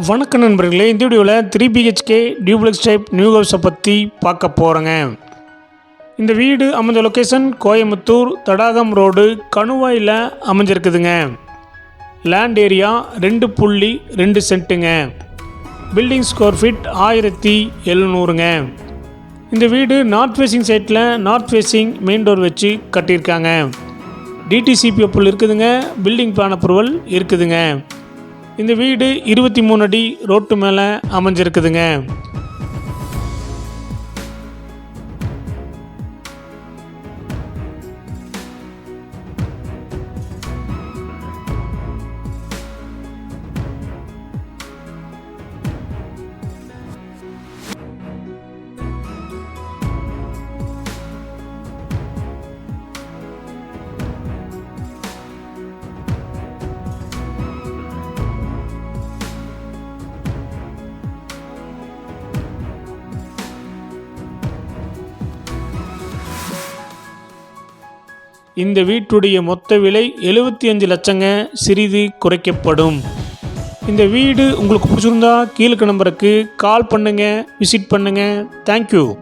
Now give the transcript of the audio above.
வணக்க நண்பர்களே இந்த வீடியோவில் three BHK duplex type new ஹவுஸை பற்றி பார்க்க போகிறோங்க இந்த வீடு அமைஞ்ச லொக்கேஷன் கோயம்புத்தூர் தடாகம் ரோடு கணுவாயில் அமைஞ்சிருக்குதுங்க. லேண்ட் ஏரியா ரெண்டு புள்ளி ரெண்டு சென்ட்டுங்க. பில்டிங் ஸ்கொயர் ஃபீட் ஆயிரத்தி எழுநூறுங்க. இந்த வீடு நார்த் ஃபேஸிங் சைட்டில் நார்த் ஃபேஸிங் மெயின் டோர் வச்சு கட்டியிருக்காங்க. டிடிசிபி அப்புள் இருக்குதுங்க பில்டிங் பிளான் அப்ரூவல் இருக்குதுங்க. இந்த வீடு இருபத்தி மூணு அடி ரோட்டு மேலே அமைஞ்சிருக்குதுங்க. இந்த வீட்டுடைய மொத்த விலை எழுபத்தி அஞ்சு லட்சங்க. சிறிது குறைக்கப்படும். இந்த வீடு உங்களுக்கு பிடிச்சிருந்தா கீழே நம்பருக்கு கால் பண்ணுங்கள் விசிட் பண்ணுங்கள் தேங்க்யூ